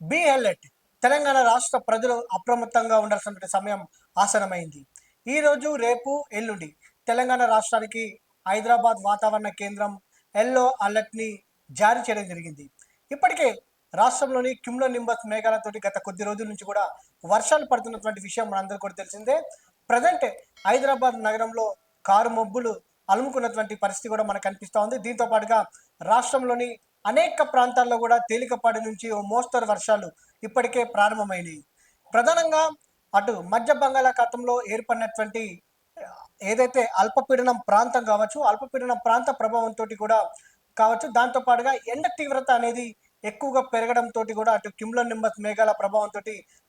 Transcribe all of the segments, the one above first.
Be alert. Telangana రాష్ట్ర ప్రజలు అప్రమత్తంగా ఉండాల్సిన సమయం ఆసనమైంది ఈ రోజు రేపు ఎల్లుండి తెలంగాణ రాష్ట్రానికి హైదరాబాద్ వాతావరణ కేంద్రం ఎల్లో అలర్ట్ని జారీ చేయడం జరిగింది. ఇప్పటికే రాష్ట్రంలోని క్యుమ్లో నింబస్ మేఘాలతోటి గత కొద్ది రోజుల నుంచి కూడా వర్షాలు పడుతున్నటువంటి విషయం మనందరికీ కూడా తెలిసిందే. ప్రజెంట్ హైదరాబాద్ నగరంలో కారు మబ్బులు అలుముకున్నటువంటి పరిస్థితి కూడా మనకు కనిపిస్తూ ఉంది. దీంతో పాటుగా రాష్ట్రంలోని అనేక ప్రాంతాల్లో కూడా తేలికపాటి నుంచి ఓ మోస్తరు వర్షాలు ఇప్పటికే ప్రారంభమైనాయి. ప్రధానంగా అటు మధ్య బంగాళాఖాతంలో ఏర్పడినటువంటి ఏదైతే అల్పపీడనం ప్రాంతం కావచ్చు అల్పపీడనం ప్రాంత ప్రభావంతో కూడా కావచ్చు దాంతో పాటుగా ఎండ తీవ్రత అనేది ఎక్కువగా పెరగడంతో కూడా అటు కిమ్లో నింబస్ మేఘాల ప్రభావంతో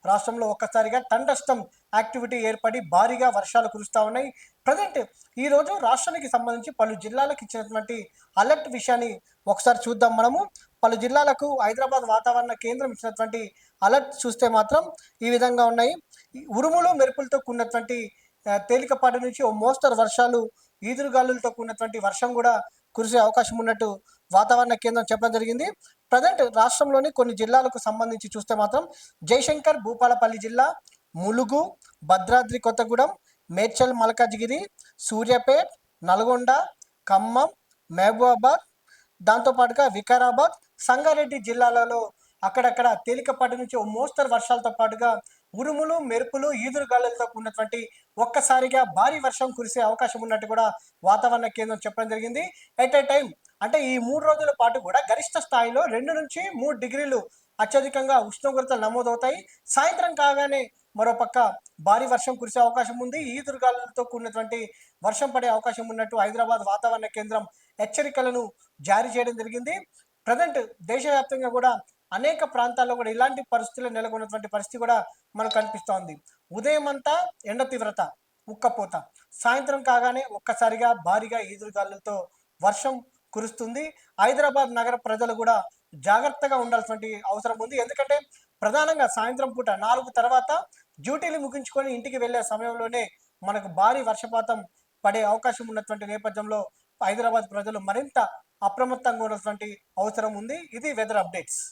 రాష్ట్రంలో ఒక్కసారిగా టండస్టమ్ యాక్టివిటీ ఏర్పడి భారీగా వర్షాలు కురుస్తూ ఉన్నాయి. ప్రజెంట్ ఈ రోజు రాష్ట్రానికి సంబంధించి పలు జిల్లాలకు ఇచ్చినటువంటి అలర్ట్ విషయాన్ని ఒకసారి చూద్దాం మనము. పలు జిల్లాలకు హైదరాబాద్ వాతావరణ కేంద్రం ఇచ్చినటువంటి అలర్ట్ చూస్తే మాత్రం ఈ విధంగా ఉన్నాయి. ఉరుములు మెరుపులతో కూడినటువంటి తేలికపాటి నుంచి ఓ మోస్తరు వర్షాలు ఈదురుగాలులతో కూడినటువంటి వర్షం కూడా కురిసే అవకాశం ఉన్నట్టు వాతావరణ కేంద్రం చెప్పడం జరిగింది. ప్రజెంట్ రాష్ట్రంలోని కొన్ని జిల్లాలకు సంబంధించి చూస్తే మాత్రం జయశంకర్ భూపాలపల్లి జిల్లా ములుగు భద్రాద్రి కొత్తగూడెం మేడ్చల్ మల్కాజ్గిరి సూర్యాపేట్ నల్గొండ ఖమ్మం మహబూబాబాద్ దాంతోపాటుగా వికారాబాద్ సంగారెడ్డి జిల్లాలలో అక్కడక్కడ తేలికపాటి నుంచి ఓ మోస్తరు వర్షాలతో పాటుగా ఉరుములు మెరుపులు ఈదురుగాలులతో ఉన్నటువంటి ఒక్కసారిగా భారీ వర్షం కురిసే అవకాశం ఉన్నట్టు కూడా వాతావరణ కేంద్రం చెప్పడం జరిగింది. ఎట్ ఏ టైం అంటే ఈ మూడు రోజుల పాటు కూడా గరిష్ట స్థాయిలో రెండు నుంచి మూడు డిగ్రీలు అత్యధికంగా ఉష్ణోగ్రతలు నమోదవుతాయి. సాయంత్రం కాగానే మరోపక్క భారీ వర్షం కురిసే అవకాశం ఉంది. ఈదురుగాలులతో కూడినటువంటి వర్షం పడే అవకాశం ఉన్నట్టు హైదరాబాద్ వాతావరణ కేంద్రం హెచ్చరికలను జారీ చేయడం జరిగింది. ప్రజెంట్ దేశవ్యాప్తంగా కూడా అనేక ప్రాంతాల్లో కూడా ఇలాంటి పరిస్థితులు నెలకొన్నటువంటి పరిస్థితి కూడా మనకు కనిపిస్తోంది. ఉదయం అంతా ఎండ తీవ్రత ఉక్కపోత. సాయంత్రం కాగానే ఒక్కసారిగా భారీగా ఈదురుగాలులతో వర్షం కురుస్తుంది. హైదరాబాద్ నగర ప్రజలు కూడా జాగ్రత్తగా ఉండాల్సినటువంటి అవసరం ఉంది. ఎందుకంటే ప్రధానంగా సాయంత్రం పూట నాలుగు తర్వాత డ్యూటీలు ముగించుకొని ఇంటికి వెళ్ళే సమయంలోనే మనకు భారీ వర్షపాతం పడే అవకాశం ఉన్నటువంటి నేపథ్యంలో హైదరాబాద్ ప్రజలు మరింత అప్రమత్తంగా ఉన్నటువంటి అవసరం ఉంది. ఇది వెదర్ అప్డేట్స్